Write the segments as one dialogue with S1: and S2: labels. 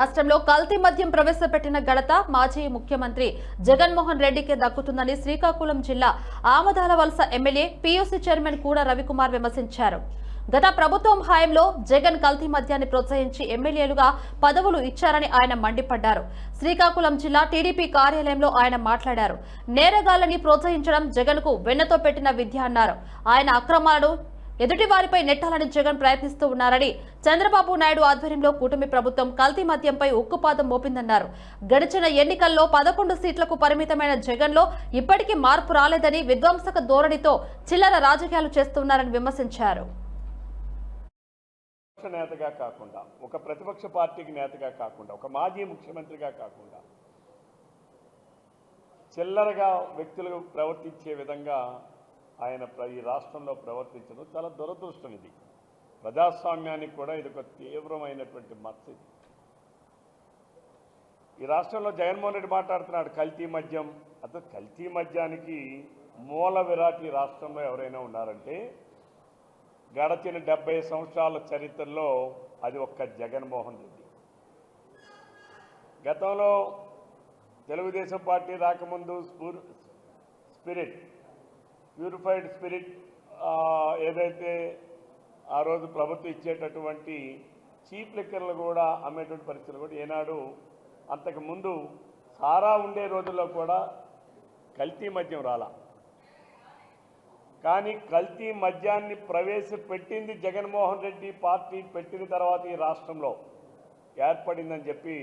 S1: రాష్ట్రంలో కల్తీ మద్యం ప్రవేశపెట్టిన ఘనత మాజీ ముఖ్యమంత్రి జగన్మోహన్ రెడ్డికే దక్కుతుందని శ్రీకాకుళం జిల్లా ఆమదాల వలస ఎమ్మెల్యే పీయూసీ చైర్మన్ కూడా రవికుమార్ విమర్శించారు. గత ప్రభుత్వం హాయంలో జగన్ కల్తీ మద్యాన్ని ప్రోత్సహించి ఎమ్మెల్యేలుగా పదవులు ఇచ్చారని ఆయన మండిపడ్డారు. శ్రీకాకుళం జిల్లా టీడీపీ కార్యాలయంలో ఆయన మాట్లాడారు. నేరగాళ్ళని ప్రోత్సహించడం జగన్కు వెన్నతో పెట్టిన విద్య అన్నారు. ఆయన అక్రమాలను ఎదుటి వారిపై నెట్టాలని జగన్ ప్రయత్నిస్తూ ఉన్నారని చంద్రబాబు నాయుడు ఆధ్వర్యంలో కూటమి ప్రభుత్వం కల్తీ మద్యంపై ఉక్కుపాదం మోపిందన్నారు. గడిచిన ఎన్నికల్లో పదకొండు సీట్లకు పరిమితమైన జగన్లో ఇప్పటికీ మార్పు రాలేదని విధ్వంసక ధోరణితో చిల్లర రాజకీయాలు చేస్తున్నారని విమర్శించారు.
S2: నేతగా కాకుండా ఒక ప్రతిపక్ష పార్టీకి నేతగా కాకుండా ఒక మాజీ ముఖ్యమంత్రిగా కాకుండా చిల్లరగా వ్యక్తులు ప్రవర్తించే విధంగా ఆయన ప్ర- ఈ రాష్ట్రంలో ప్రవర్తించడం చాలా దురదృష్టం ఇది. ప్రజాస్వామ్యానికి కూడా ఇది ఒక తీవ్రమైనటువంటి మచ్చ ఇది. ఈ రాష్ట్రంలో జగన్మోహన్ రెడ్డి మాట్లాడుతున్నాడు కల్తీ మద్యం. అతను కల్తీ మద్యానికి మూల విరాట్ ఈ రాష్ట్రంలో ఎవరైనా ఉన్నారంటే గడచిన డెబ్బై సంవత్సరాల చరిత్రలో అది ఒక్క జగన్మోహన్ రెడ్డి. గతంలో తెలుగుదేశం పార్టీ రాకముందు స్పూర్ స్పిరిట్ ప్యూరిఫైడ్ స్పిరిట్ ఏదైతే ఆ రోజు ప్రభుత్వం ఇచ్చేటటువంటి చీప్ లిక్కర్లు కూడా అమ్మేటువంటి పరిస్థితులు కూడా ఏనాడు అంతకుముందు సారా ఉండే రోజుల్లో కూడా కల్తీ మద్యం రాలా. కానీ కల్తీ మద్యాన్ని ప్రవేశపెట్టింది జగన్మోహన్ రెడ్డి పార్టీ పెట్టిన తర్వాత ఈ రాష్ట్రంలో ఏర్పడిందని చెప్పి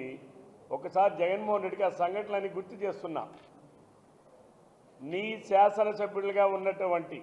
S2: ఒకసారి జగన్మోహన్ రెడ్డికి ఆ సంఘటనలన్నీ గుర్తు చేస్తున్నా. నీ శాసనసభ్యులుగా ఉన్నటువంటి